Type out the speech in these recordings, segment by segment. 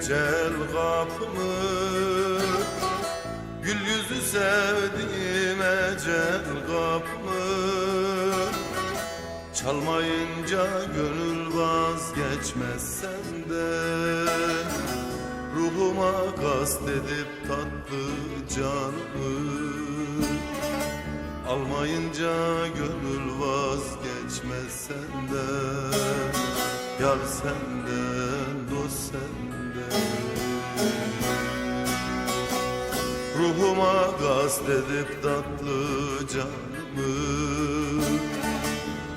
ecel kapımı. Gül yüzü sevdiğim ecel kapımı. Çalmayınca gönül vazgeçmez senden Ruhuma kast edip tatlı canımı. Almayınca gönül vazgeçmez senden Yar senden, dost senden Ruhuma kast edip tatlı canımı.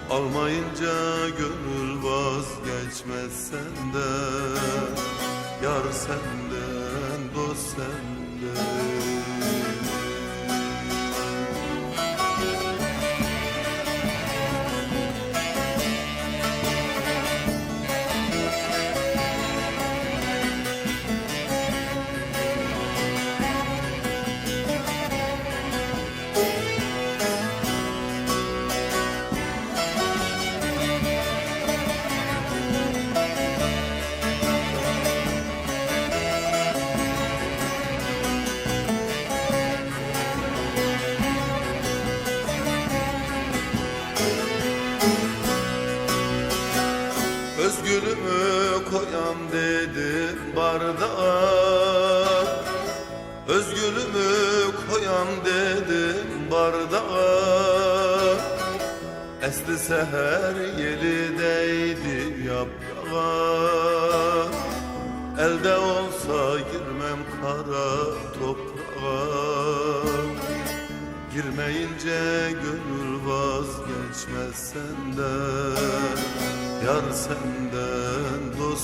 Almayınca gönül vazgeçmez senden. Yar senden, dost senden koyam dedim bardağa. Özgürümü koyam dedim bardağa. Esti seher yeli değdi yaprağa. Elde olsa girmem kara toprağa. Girmeyince gönül vazgeçmez senden. Yar senden, dost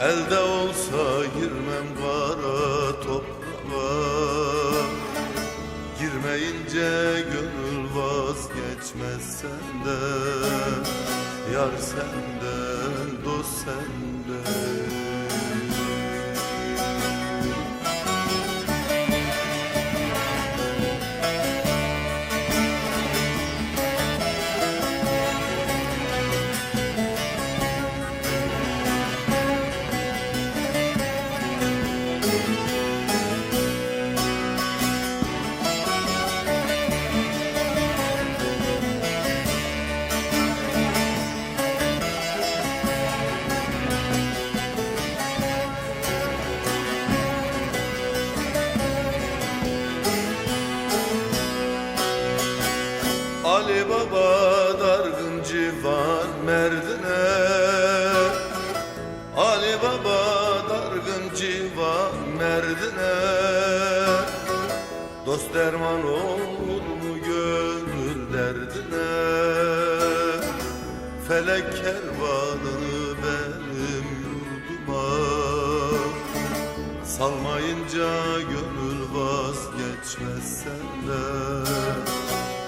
Elde olsa girmem kara toprağa. Girmeyince gönül vazgeçmez senden. Yar senden, dost senden civan merdine Ali Baba dargın civan merdine. Dost derman olur mu gönül derdine? Felek kervanını benim yurduma. Salmayınca gönül vazgeçmez senden.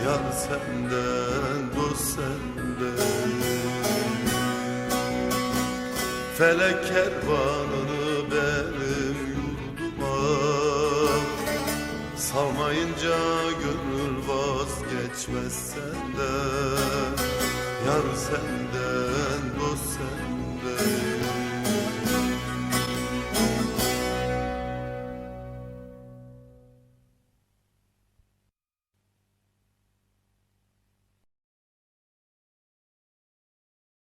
Yar senden, dost senden Felek kervanını benim yurduma. Salmayınca gönül vazgeçmez senden. Yar senden